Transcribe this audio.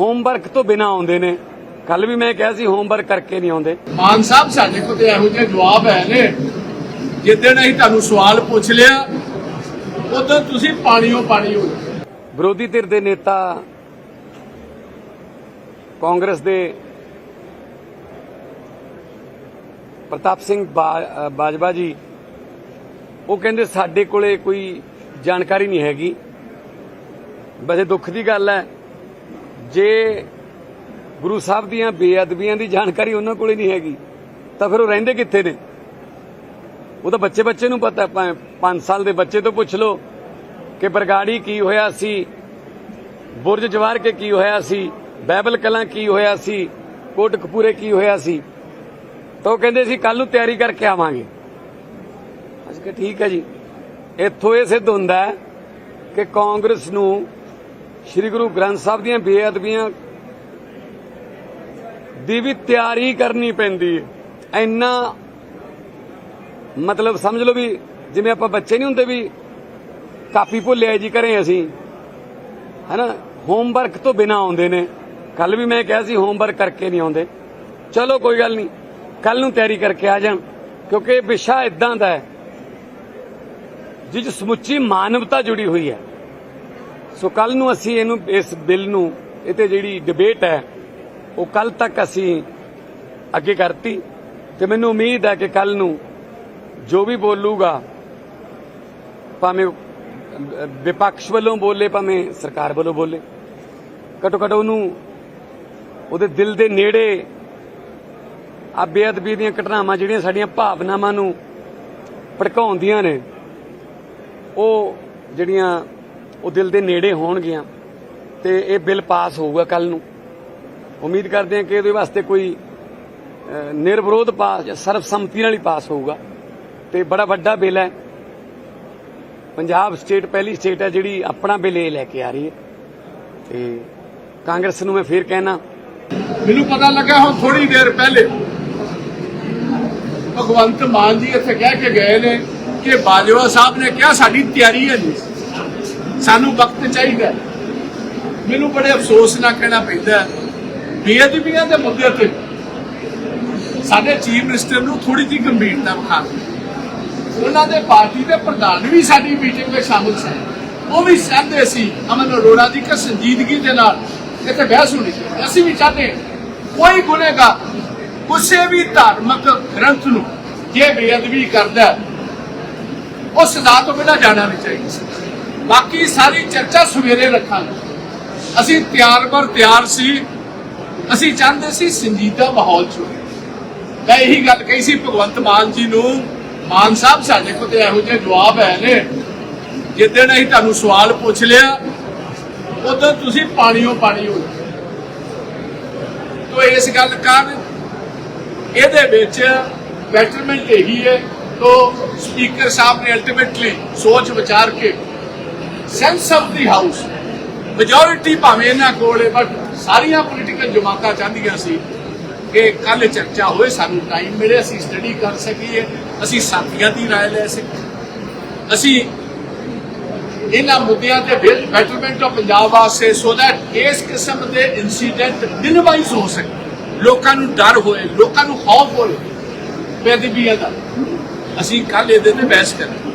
Homework ਤੋਂ ਬਿਨਾ ਆਉਂਦੇ ਨੇ। ਕੱਲ ਵੀ ਮੈਂ ਕਿਹਾ ਸੀ ਹੋਮਵਰਕ ਕਰਕੇ ਨਹੀਂ ਆਉਂਦੇ। ਮਾਨ ਸਾਹਿਬ ਸਾਡੇ ਕੋਲ ਤੇ ਇਹੋ ਜਿਹੇ ਜਵਾਬ ਹੈ ਨੇ। ਜਿੱਦਣ ਅਸੀਂ ਤੁਹਾਨੂੰ ਸਵਾਲ ਪੁੱਛ ਲਿਆ ਉਦੋਂ ਤੁਸੀਂ ਪਾਣੀਓ ਪਾਣੀ ਹੋ। ਵਿਰੋਧੀ ਧਿਰ ਦੇ ਨੇਤਾ ਕਾਂਗਰਸ ਦੇ ਪ੍ਰਤਾਪ ਸਿੰਘ ਬਾਜਵਾ ਜੀ ਉਹ ਕਹਿੰਦੇ ਸਾਡੇ ਕੋਲੇ ਕੋਈ ਜਾਣਕਾਰੀ ਨਹੀਂ ਹੈਗੀ। ਵੈਸੇ ਦੁੱਖ ਦੀ ਗੱਲ ਹੈ ਜੇ ਗੁਰੂ ਸਾਹਿਬ ਦੀਆਂ ਬੇਅਦਬੀਆਂ ਦੀ ਜਾਣਕਾਰੀ ਉਹਨਾਂ ਕੋਲੇ ਨਹੀਂ ਹੈਗੀ, ਤਾਂ ਫਿਰ ਉਹ ਰਹਿੰਦੇ ਕਿੱਥੇ ਨੇ? ਉਹ ਤਾਂ ਬੱਚੇ ਬੱਚੇ ਨੂੰ ਪਤਾ 5 ਸਾਲ ਦੇ ਬੱਚੇ ਤੋਂ ਪੁੱਛ ਲਓ ਕਿ ਬਰਗਾੜੀ ਕੀ ਹੋਇਆ ਸੀ, ਬੁਰਜ ਜਵਾਰ ਕੇ ਕੀ ਹੋਇਆ ਸੀ ਬਾਈਬਲ ਕਲਾਂ ਕੀ ਹੋਇਆ ਸੀ, ਕੋਟ ਕਪੂਰੇ ਕੀ ਹੋਇਆ ਸੀ, ਤਾਂ ਉਹ ਕਹਿੰਦੇ ਸੀ ਕੱਲ ਨੂੰ ਤਿਆਰੀ ਕਰਕੇ ਆਵਾਂਗੇ। ਅਸੀਂ ਕਿਹਾ, ਠੀਕ ਹੈ ਜੀ। ਇੱਥੋਂ ਇਹ ਸਿੱਧ ਹੁੰਦਾ ਕਿ ਕਾਂਗਰਸ ਨੂੰ ਸ੍ਰੀ ਗੁਰੂ ਗ੍ਰੰਥ ਸਾਹਿਬ ਦੀਆਂ ਬੇਅਦਬੀਆਂ ਦੀ ਵੀ ਤਿਆਰੀ ਕਰਨੀ ਪੈਂਦੀ ਹੈ। ਇੰਨਾ ਮਤਲਬ ਸਮਝ ਲਓ ਵੀ ਜਿਵੇਂ ਆਪਾਂ ਬੱਚੇ ਨਹੀਂ ਹੁੰਦੇ ਵੀ ਕਾਪੀ ਭੁੱਲਿਆ ਜੀ ਘਰੇ ਅਸੀਂ, ਹੈਨਾ? ਹੋਮਵਰਕ ਤੋਂ ਬਿਨਾ ਆਉਂਦੇ ਨੇ। ਕੱਲ ਵੀ ਮੈਂ ਕਿਹਾ ਸੀ ਹੋਮਵਰਕ ਕਰਕੇ ਨਹੀਂ ਆਉਂਦੇ। ਚਲੋ ਕੋਈ ਗੱਲ ਨਹੀਂ ਕੱਲ ਨੂੰ ਤਿਆਰੀ ਕਰਕੇ ਆ ਜਾਣ, ਕਿਉਂਕਿ ਇਹ ਵਿਸ਼ਾ ਇਦਾਂ ਦਾ ਹੈ, ਜਿਸ ਸਮੁੱਚੀ ਮਾਨਵਤਾ ਜੁੜੀ ਹੋਈ ਹੈ। ਸੋ ਕੱਲ ਨੂੰ ਅਸੀਂ ਇਹਨੂੰ, ਇਸ ਬਿੱਲ ਨੂੰ, ਇਹ ਤੇ ਜਿਹੜੀ ਡਿਬੇਟ ਹੈ, ਉਹ ਕੱਲ ਤੱਕ ਅਸੀਂ ਅੱਗੇ ਕਰਤੀ। ਤੇ ਮੈਨੂੰ ਉਮੀਦ ਹੈ ਕਿ ਕੱਲ ਨੂੰ ਜੋ ਵੀ ਬੋਲੂਗਾ, ਭਾਵੇਂ ਵਿਪਕਸ਼ ਵੱਲੋਂ ਬੋਲੇ, ਭਾਵੇਂ ਸਰਕਾਰ ਵੱਲੋਂ ਬੋਲੇ, ਘਟੋ ਘਟ ਉਹਨੂੰ, ਉਹਦੇ ਦਿਲ ਦੇ ਨੇੜੇ ਆ ਬੇਅਦਬੀ ਦੀਆਂ ਘਟਨਾਵਾਂ, ਜਿਹੜੀਆਂ ਸਾਡੀਆਂ ਭਾਵਨਾਵਾਂ ਨੂੰ ਭੜਕਾਉਂਦੀਆਂ ਨੇ, ਉਹ ਜਿਹੜੀਆਂ ਉਹ ਦਿਲ ਦੇ ਨੇੜੇ ਹੋਣਗੀਆਂ ਤੇ ਇਹ ਬਿੱਲ ਪਾਸ ਹੋਊਗਾ ਕੱਲ ਨੂੰ। ਉਮੀਦ ਕਰਦੇ ਹਾਂ ਕਿ ਇਹਦੇ ਵਾਸਤੇ ਕੋਈ ਨਿਰਵਿਰੋਧ ਪਾਸ ਜਾਂ ਸਰਬਸੰਮਤੀ ਨਾਲ ਹੀ ਪਾਸ ਹੋਊਗਾ। ਤੇ ਬੜਾ ਵੱਡਾ ਬਿੱਲ ਹੈ। ਪੰਜਾਬ ਸਟੇਟ ਪਹਿਲੀ ਸਟੇਟ ਹੈ ਜਿਹੜੀ ਆਪਣਾ ਬਿੱਲ ਇਹ ਲੈ ਕੇ ਆ ਰਹੀ ਹੈ। ਤੇ ਕਾਂਗਰਸ ਨੂੰ ਮੈਂ ਫੇਰ ਕਹਿਣਾ, ਮੈਨੂੰ ਪਤਾ ਲੱਗਾ ਹੁਣ ਥੋੜੀ ਦੇਰ ਪਹਿਲੇ ਭਗਵੰਤ ਮਾਨ ਜੀ ਇੱਥੇ ਕਹਿ ਕੇ ਗਏ ਨੇ ਕਿ ਬਾਜਵਾ ਸਾਹਿਬ ਨੇ ਕਿਹਾ ਸਾਡੀ ਤਿਆਰੀ ਹੈ ਜੀ ਸਾਨੂੰ ਵਕਤ ਚਾਹੀਦਾ ਮੈਨੂੰ ਬੜੇ ਅਫਸੋਸ ਨਾਲ ਕਹਿਣਾ ਪੈਂਦਾ ਬੇਅਦਬੀਆਂ ਦੇ ਮੁੱਦੇ ਤੇ ਸਾਡੇ ਚੀਫ ਮਿਨਿਸਟਰ ਨੂੰ ਥੋੜੀ ਜਿਹੀ ਗੰਭੀਰਤਾ ਵਿਖਾ ਉਹਨਾਂ ਦੇ ਪਾਰਟੀ ਦੇ ਪ੍ਰਧਾਨ ਵੀ ਸਾਡੀ ਮੀਟਿੰਗ ਵਿੱਚ ਸ਼ਾਮਲ ਸਨ। ਉਹ ਵੀ ਚਾਹੁੰਦੇ ਸੀ, ਅਮਨ ਅਰੋੜਾ ਦੀ ਕਿ ਸੰਜੀਦਗੀ ਦੇ ਨਾਲ ਇੱਥੇ ਬਹਿਸ ਹੋਣੀ ਚਾਹੀਦੀ। ਅਸੀਂ ਵੀ ਚਾਹਦੇ ਕੋਈ ਗੁਨੇਗਾ, ਕਿਸੇ ਵੀ ਧਾਰਮਿਕ ਗ੍ਰੰਥ ਨੂੰ ਜੇ ਬੇਅਦਬੀ ਕਰਦਾ ਉਹ ਸਜ਼ਾ ਤੋਂ ਬਿਨਾਂ ਜਾਣਾ ਨਹੀਂ ਚਾਹੀਦਾ। ਬਾਕੀ ਸਾਰੀ ਚਰਚਾ ਸਵੇਰੇ ਰੱਖਾਂਗੇ। ਅਸੀਂ ਤਿਆਰ ਪਰ ਤਿਆਰ ਸੀ। ਅਸੀਂ ਚਾਹੁੰਦੇ ਸੀ ਸੰਜੀਦਾ ਮਾਹੌਲ ਚ ਮੈਂ ਇਹੀ ਗੱਲ ਕਹੀ ਸੀ ਭਗਵੰਤ ਮਾਨ ਜੀ ਨੂੰ, ਮਾਨ ਸਾਹਿਬ ਸਾਡੇ ਕੋਲ ਤੇ ਇਹੋ ਜਿਹੇ ਜਵਾਬ ਹੈ ਨੇ। ਜਿੱਦਣ ਅਸੀਂ ਤੁਹਾਨੂੰ ਸਵਾਲ ਪੁੱਛ ਲਿਆ, ਉਦੋਂ ਤੁਸੀਂ ਪਾਣੀਓ ਪਾਣੀ ਹੋ ਗਏ ਤੋ ਇਸ ਗੱਲ ਕਰ ਇਹਦੇ ਵਿੱਚ ਬੈਟਰਮੈਂਟ ਇਹੀ ਹੈ। ਤੋ ਸਪੀਕਰ ਸਾਹਿਬ ਨੇ ਅਲਟੀਮੇਟਲੀ ਸੋਚ ਵਿਚਾਰ ਕੇ sense of the house majority ਭਾਵੇਂ ਇਹਨਾਂ ਕੋਲ ਹੈ ਬਟ ਸਾਰੀਆਂ ਪੋਲੀਟੀਕਲ ਜਮਾਤਾਂ ਚਾਹੁੰਦੀਆਂ ਸੀ ਕਿ ਕੱਲ ਚਰਚਾ ਹੋਏ ਸਾਨੂੰ ਟਾਈਮ ਮਿਲੇ ਅਸੀਂ ਸਟੱਡੀ ਕਰ ਸਕੀਏ ਅਸੀਂ ਸਾਥੀਆਂ ਦੀ رائے ਲੈ ਸਕੀਏ ਅਸੀਂ ਇਹਨਾਂ ਮੁੱਦਿਆਂ ਤੇ ਬੈਟਰਮੈਂਟ ਆਫ ਪੰਜਾਬ ਵਾਸਤੇ ਸੋ ਦੈਟ ਇਸ ਕਿਸਮ ਦੇ ਇਨਸੀਡੈਂਟ ਮਿਨੀਮਾਈਜ਼ ਹੋ ਸਕੇ ਲੋਕਾਂ ਨੂੰ ਡਰ ਹੋਏ ਲੋਕਾਂ ਨੂੰ ਖੌਫ ਹੋਏ ਬੇਦਬੀਆਂ ਦਾ ਅਸੀਂ ਕੱਲ ਇਹਦੇ ਤੇ ਬਹਿਸ ਕਰਾਂਗੇ